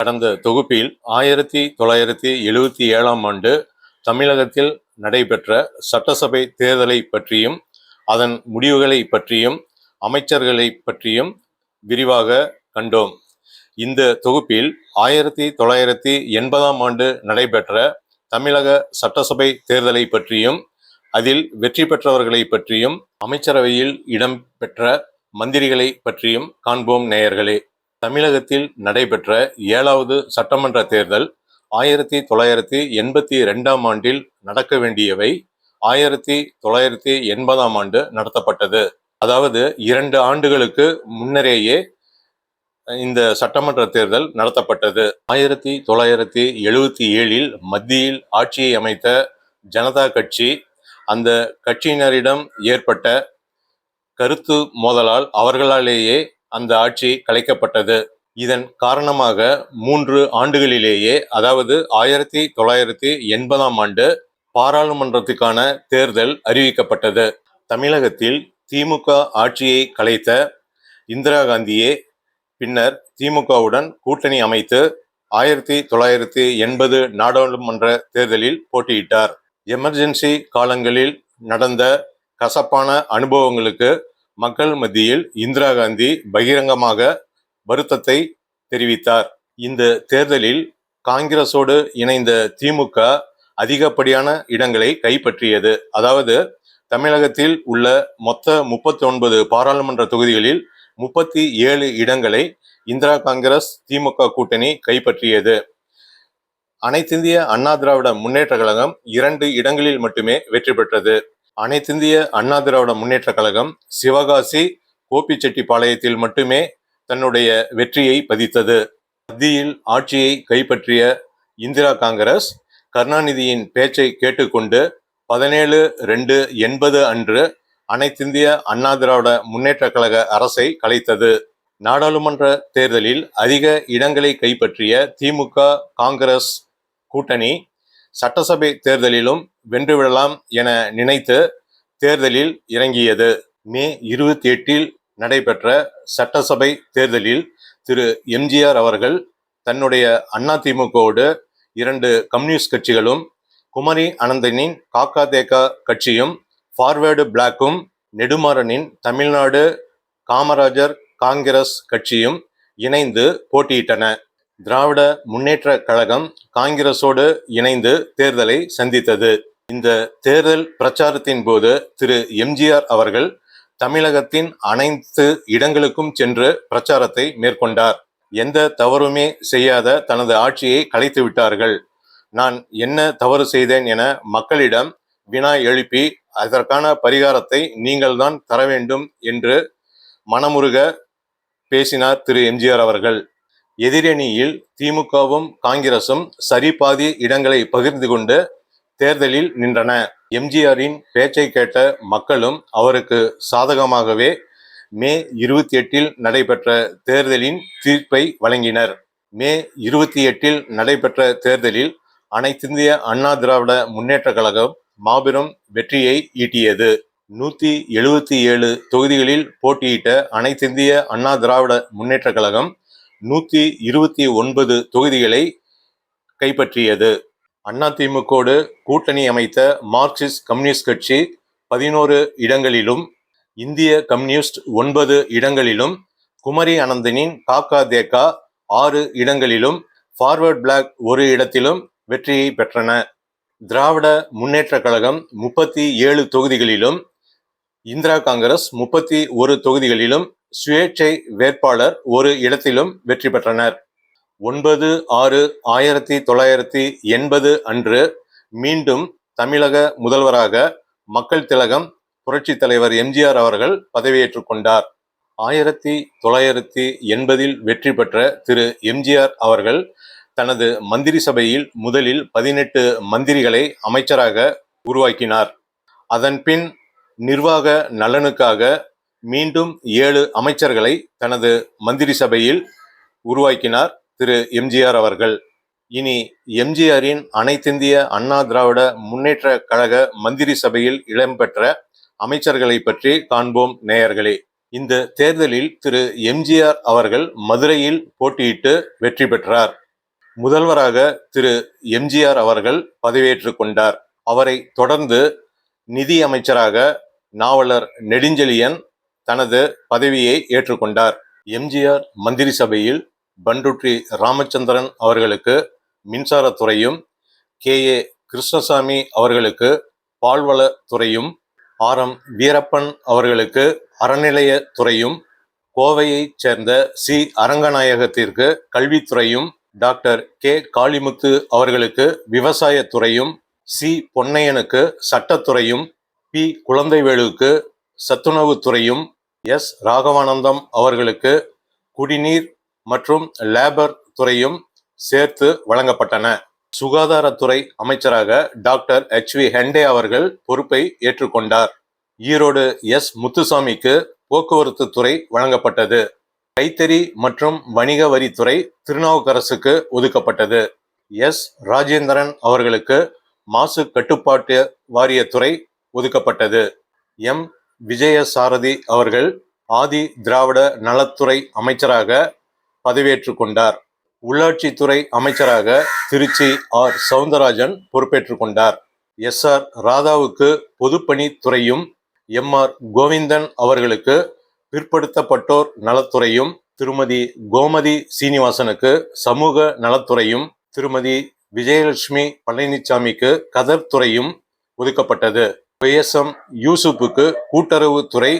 கடந்த தொகுப்பில் ஆயிரத்தி தொள்ளாயிரத்தி எழுபத்தி ஏழாம் ஆண்டு தமிழகத்தில் நடைபெற்ற சட்டசபை தேர்தலை பற்றியும் அதன் முடிவுகளை பற்றியும் அமைச்சர்களை பற்றியும் விரிவாக கண்டோம். இந்த தொகுப்பில் ஆயிரத்தி தொள்ளாயிரத்தி எண்பதாம் ஆண்டு நடைபெற்ற தமிழக சட்டசபை தேர்தலை பற்றியும் அதில் வெற்றி பெற்றவர்களை பற்றியும் அமைச்சரவையில் இடம்பெற்ற மந்திரிகளை பற்றியும் காண்போம் நேயர்களே. தமிழகத்தில் நடைபெற்ற ஏழாவது சட்டமன்ற தேர்தல் ஆயிரத்தி தொள்ளாயிரத்தி எண்பத்தி ரெண்டாம் ஆண்டில் நடக்க வேண்டியவை ஆயிரத்தி தொள்ளாயிரத்தி எண்பதாம் ஆண்டு நடத்தப்பட்டது. அதாவது இரண்டு ஆண்டுகளுக்கு முன்னரேயே இந்த சட்டமன்ற தேர்தல் நடத்தப்பட்டது. ஆயிரத்தி தொள்ளாயிரத்தி எழுபத்தி ஏழில் மத்தியில் ஆட்சியை அமைத்த ஜனதா கட்சி அந்த கட்சியினரிடம் ஏற்பட்ட கருத்து மோதலால் அவர்களாலேயே அந்த ஆட்சி கலைக்கப்பட்டது. இதன் காரணமாக மூன்று ஆண்டுகளிலேயே அதாவது ஆயிரத்தி தொள்ளாயிரத்தி எண்பதாம் ஆண்டு பாராளுமன்றத்துக்கான தேர்தல் அறிவிக்கப்பட்டது. தமிழகத்தில் திமுக ஆட்சியை கலைத்த இந்திரா காந்தியே பின்னர் திமுகவுடன் கூட்டணி அமைத்து ஆயிரத்தி தொள்ளாயிரத்தி எண்பது நாடாளுமன்ற தேர்தலில் போட்டியிட்டார். எமர்ஜென்சி காலங்களில் நடந்த கசப்பான அனுபவங்களுக்கு மக்கள் மத்தியில் இந்திரா காந்தி பகிரங்கமாக வருத்தத்தை தெரிவித்தார். இந்த தேர்தலில் காங்கிரஸோடு இணைந்த திமுக அதிகப்படியான இடங்களை கைப்பற்றியது. அதாவது தமிழகத்தில் உள்ள மொத்த முப்பத்தி ஒன்பது பாராளுமன்ற தொகுதிகளில் முப்பத்தி ஏழு இடங்களை இந்திரா காங்கிரஸ் திமுக கூட்டணி கைப்பற்றியது. அனைத்திந்திய அண்ணா திராவிட முன்னேற்ற கழகம் இரண்டு இடங்களில் மட்டுமே வெற்றி பெற்றது. அனைத்திந்திய அண்ணா திராவிட முன்னேற்ற கழகம் சிவகாசி கோபிச்செட்டிப்பாளையத்தில் மட்டுமே தன்னுடைய வெற்றியை பதித்தது. மத்தியில் ஆட்சியை கைப்பற்றிய இந்திரா காங்கிரஸ் கருணாநிதியின் பேச்சை கேட்டுக்கொண்டு பதினேழு ரெண்டு எண்பது அன்று அனைத்திந்திய அண்ணா திராவிட முன்னேற்ற கழக அரசை கலைத்தது. நாடாளுமன்ற தேர்தலில் அதிக இடங்களை கைப்பற்றிய திமுக காங்கிரஸ் கூட்டணி சட்டசபை தேர்தலிலும் வென்றுவிடலாம் என நினைத்து தேர்தலில் இறங்கியது. மே இருபத்தி எட்டில் நடைபெற்ற சட்டசபை தேர்தலில் திரு. எம்ஜிஆர் அவர்கள் தன்னுடைய அதிமுகவோடு இரண்டு கம்யூனிஸ்ட் கட்சிகளும் குமரி அனந்தனின் காக்கா தேக்கா கட்சியும் ஃபார்வேர்டு பிளாக்கும் நெடுமாறனின் தமிழ்நாடு காமராஜர் காங்கிரஸ் கட்சியும் இணைந்து போட்டியிட்டன. திராவிட முன்னேற்ற கழகம் காங்கிரஸோடு இணைந்து தேர்தலை சந்தித்தது. இந்த தேர்தல் பிரச்சாரத்தின் போது திரு. எம்ஜிஆர் அவர்கள் தமிழகத்தின் அனைத்து இடங்களுக்கும் சென்று பிரச்சாரத்தை மேற்கொண்டார். எந்த தவறுமே செய்யாத தனது ஆட்சியை கலைத்து விட்டார்கள். நான் என்ன தவறு செய்தேன் என மக்களிடம் வினா எழுப்பி அதற்கான பரிகாரத்தை நீங்கள்தான் தர வேண்டும் என்று மனமுருக பேசினார் திரு. எம்ஜிஆர் அவர்கள். எதிரணியில் திமுகவும் காங்கிரசும் சரிபாதி இடங்களை பகிர்ந்து கொண்டு தேர்தலில் நின்றன. எம்ஜிஆரின் பேச்சை கேட்ட மக்களும் அவருக்கு சாதகமாகவே மே இருபத்தி எட்டில் நடைபெற்ற தேர்தலின் தீர்ப்பை வழங்கினர். மே இருபத்தி எட்டில் நடைபெற்ற தேர்தலில் அனைத்திந்திய அண்ணா திராவிட முன்னேற்ற கழகம் மாபெரும் வெற்றியை ஈட்டியது. நூத்தி எழுபத்தி ஏழு தொகுதிகளில் போட்டியிட்ட அனைத்திந்திய அண்ணா திராவிட முன்னேற்ற கழகம் நூத்தி இருபத்தி ஒன்பது தொகுதிகளை கைப்பற்றியது. அண்ணா திமுகோடு கூட்டணி அமைத்த மார்க்சிஸ்ட் கம்யூனிஸ்ட் கட்சி பதினோரு இடங்களிலும் இந்திய கம்யூனிஸ்ட் ஒன்பது இடங்களிலும் குமரி அனந்தனின் காக்கா தேக்கா ஆறு இடங்களிலும் ஃபார்வர்ட் பிளாக் ஒரு இடத்திலும் வெற்றியை பெற்றன. திராவிட முன்னேற்ற கழகம் முப்பத்தி ஏழு தொகுதிகளிலும் இந்திரா காங்கிரஸ் முப்பத்தி ஒரு தொகுதிகளிலும் சுயேட்சை வேட்பாளர் ஒரு இடத்திலும் வெற்றி பெற்றனர். ஒன்பது ஆறு ஆயிரத்தி தொள்ளாயிரத்தி எண்பது அன்று மீண்டும் தமிழக முதல்வராக மக்கள் திலகம் புரட்சி தலைவர் எம்ஜிஆர் அவர்கள் பதவியேற்றுக் கொண்டார். ஆயிரத்தி தொள்ளாயிரத்தி எண்பதில் வெற்றி பெற்ற திரு எம்ஜிஆர் அவர்கள் தனது மந்திரி சபையில் முதலில் பதினெட்டு மந்திரிகளை அமைச்சராக உருவாக்கினார். அதன்பின் நிர்வாக நலனுக்காக மீண்டும் ஏழு அமைச்சர்களை தனது மந்திரி சபையில் உருவாக்கினார். திரு எம்ஜிஆர் அவர்கள். இனி எம்ஜிஆரின் அனைத்திந்திய அண்ணா திராவிட முன்னேற்ற கழக மந்திரி சபையில் இடம்பெற்ற அமைச்சர்களை பற்றி காண்போம் நேயர்களே. இந்த தேர்தலில் திரு எம்ஜிஆர் அவர்கள் மதுரையில் போட்டியிட்டு வெற்றி பெற்றார். முதல்வராக திரு எம்ஜிஆர் அவர்கள் பதவியேற்றுக் கொண்டார். அவரை தொடர்ந்து நிதி அமைச்சராக நாவலர் நெடுஞ்செழியன் தனது பதவியை ஏற்றுக்கொண்டார். எம்ஜிஆர் மந்திரி சபையில் பண்டுட்டி ராமச்சந்திரன் அவர்களுக்கு மின்சாரத்துறையும் கே. ஏ. கிருஷ்ணசாமி அவர்களுக்கு பால்வளத்துறையும் ஆர். எம். வீரப்பன் அவர்களுக்கு அறநிலையத்துறையும் கோவையைச் சேர்ந்த சி. அரங்கநாயகத்திற்கு கல்வித்துறையும் டாக்டர் கே. காளிமுத்து அவர்களுக்கு விவசாயத்துறையும் சி. பொன்னையனுக்கு சட்டத்துறையும் பி. குழந்தைவேலுவுக்கு சத்துணவுத்துறையும் எஸ். ராகவானந்தம் அவர்களுக்கு குடிநீர் மற்றும் லேபர் துறையும் சேர்த்து வழங்கப்பட்டன. சுகாதாரத்துறை அமைச்சராக டாக்டர் எச் வி ஹெண்டே அவர்கள் பொறுப்பை ஏற்றுக்கொண்டார். ஈரோடு எஸ் முத்துசாமிக்கு போக்குவரத்து துறை வழங்கப்பட்டது. கைத்தறி மற்றும் வணிக வரித்துறை திருநாவுக்கரசுக்கு ஒதுக்கப்பட்டது. எஸ் ராஜேந்திரன் அவர்களுக்கு மாசு கட்டுப்பாட்டு வாரியத்துறை ஒதுக்கப்பட்டது. எம் விஜயசாரதி அவர்கள் ஆதி திராவிட நலத்துறை அமைச்சராக பதவியேற்றுக் கொண்டார் உள்ளாட்சித்துறை அமைச்சராக திருச்சி ஆர். சவுந்தரராஜன் பொறுப்பேற்றுக் கொண்டார் எஸ். ஆர். ராதாவுக்கு பொதுப்பணித்துறையும் எம். ஆர். கோவிந்தன் அவர்களுக்கு பிற்படுத்தப்பட்டோர் நலத்துறையும் திருமதி கோமதி சீனிவாசனுக்கு சமூக நலத்துறையும் திருமதி விஜயலட்சுமி பழனிசாமிக்கு கதர் துறையும் ஒதுக்கப்பட்டது. எம். யூசுப்புக்கு கூட்டுறவுத்துறை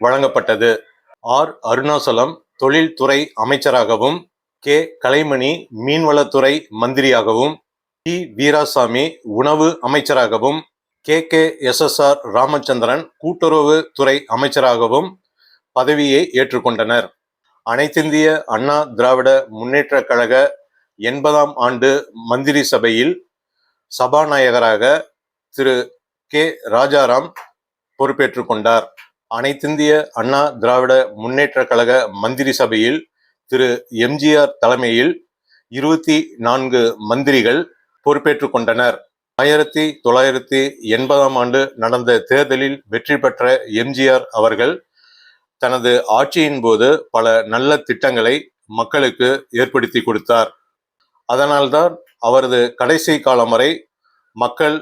வழங்கப்பட்டது. ஆர். அருணாசலம் தொழில்துறை அமைச்சராகவும் கே. கலைமணி மீன்வளத்துறை மந்திரியாகவும் டி. வீராசாமி உணவு அமைச்சராகவும் K. K. S. S. R. Ramachandran கூட்டுறவு துறை அமைச்சராகவும் பதவியை ஏற்றுக்கொண்டனர். அனைத்திந்திய அண்ணா திராவிட முன்னேற்றக் கழக எண்பதாம் ஆண்டு மந்திரி சபையில் சபாநாயகராக திரு. கே. ராஜாராம் பொறுப்பேற்றுக் கொண்டார். அனைத்திந்திய அண்ணா திராவிட முன்னேற்ற கழக மந்திரி சபையில் திரு எம்ஜிஆர் தலைமையில் இருபத்தி நான்கு மந்திரிகள் பொறுப்பேற்றுக் கொண்டனர். ஆயிரத்தி தொள்ளாயிரத்தி எண்பதாம் ஆண்டு நடந்த தேர்தலில் வெற்றி பெற்ற எம்ஜிஆர் அவர்கள் தனது ஆட்சியின் போது பல நல்ல திட்டங்களை மக்களுக்கு ஏற்படுத்தி கொடுத்தார். அதனால்தான் அவரது கடைசி காலம் வரை மக்கள்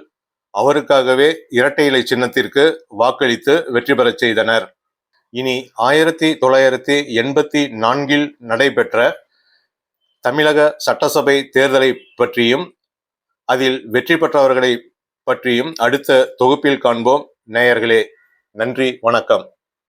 அவருக்காகவே இரட்டை இலை சின்னத்திற்கு வாக்களித்து வெற்றி பெறச் செய்தனர். இனி ஆயிரத்தி தொள்ளாயிரத்தி எண்பத்தி நான்கில் நடைபெற்ற தமிழக சட்டசபை தேர்தலை பற்றியும் அதில் வெற்றி பெற்றவர்களை பற்றியும் அடுத்த தொகுப்பில் காண்போம். நேயர்களே நன்றி வணக்கம்.